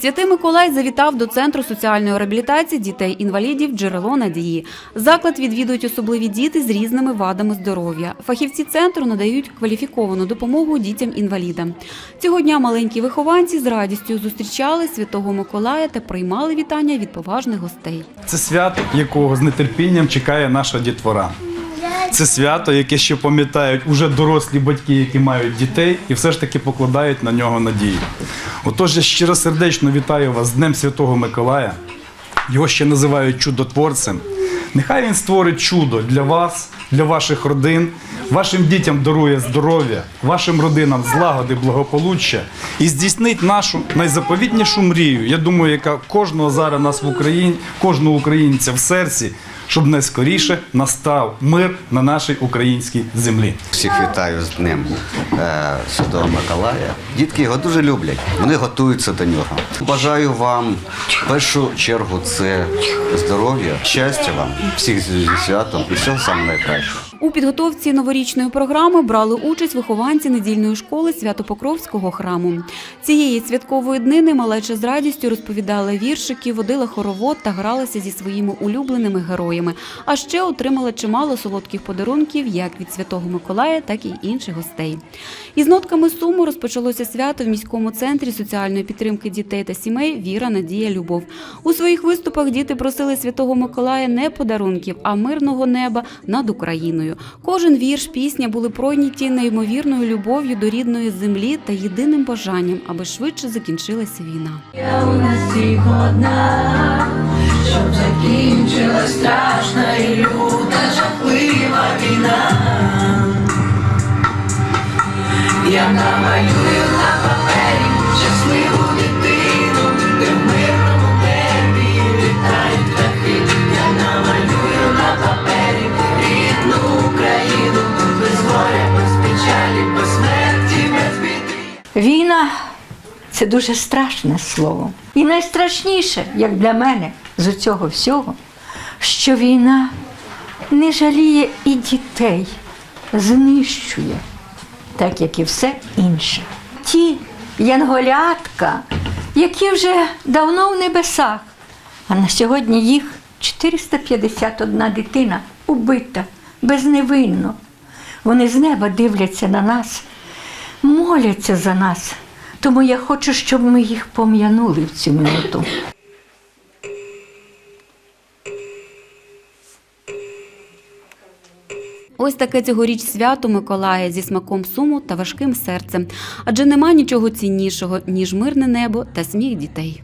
Святий Миколай завітав до центру соціальної реабілітації дітей-інвалідів Джерело надії. Заклад відвідують особливі діти з різними вадами здоров'я. Фахівці центру надають кваліфіковану допомогу дітям-інвалідам. Цього дня маленькі вихованці з радістю зустрічали святого Миколая та приймали вітання від поважних гостей. Це свято, якого з нетерпінням чекає наша дітвора. Це свято, яке ще пам'ятають уже дорослі батьки, які мають дітей, і все ж таки покладають на нього надію. Отож, я щиросердечно вітаю вас з Днем Святого Миколая. Його ще називають чудотворцем. Нехай він створить чудо для вас, для ваших родин, вашим дітям дарує здоров'я, вашим родинам злагоди, благополуччя і здійснить нашу найзаповітнішу мрію. Я думаю, яка кожного зараз нас в Україні, кожного українця в серці, щоб найскоріше настав мир на нашій українській землі. Всіх вітаю з Днем е, Святого Миколая. Дітки його дуже люблять, вони готуються до нього. Бажаю вам в першу чергу це здоров'я, щастя вам, всіх зі святом і всього самого найкращого. У підготовці новорічної програми брали участь вихованці недільної школи Свято-Покровського храму. Цієї святкової днини малеча з радістю розповідала віршики, водила хоровод та гралася зі своїми улюбленими героями. А ще отримала чимало солодких подарунків як від Святого Миколая, так і інших гостей. Із нотками суму розпочалося свято в міському центрі соціальної підтримки дітей та сімей Віра, Надія, Любов. У своїх виступах діти просили Святого Миколая не подарунків, а мирного неба над Україною. Кожен вірш, пісня були пройняті неймовірною любов'ю до рідної землі та єдиним бажанням, аби швидше закінчилася війна. Я у нас всіх одна, щоб закінчилась страшна і люта жахлива війна. Я намалюю Війна це дуже страшне слово. І найстрашніше, як для мене, з цього всього, що війна не жаліє і дітей, знищує, так як і все інше. Ті янголятка, які вже давно в небесах, а на сьогодні їх 451 дитина убита, безневинно. Вони з неба дивляться на нас моляться за нас. Тому я хочу, щоб ми їх пом'янули в цю минуту. Ось таке цьогоріч свято Миколая зі смаком суму та важким серцем. Адже нема нічого ціннішого, ніж мирне небо та сміх дітей.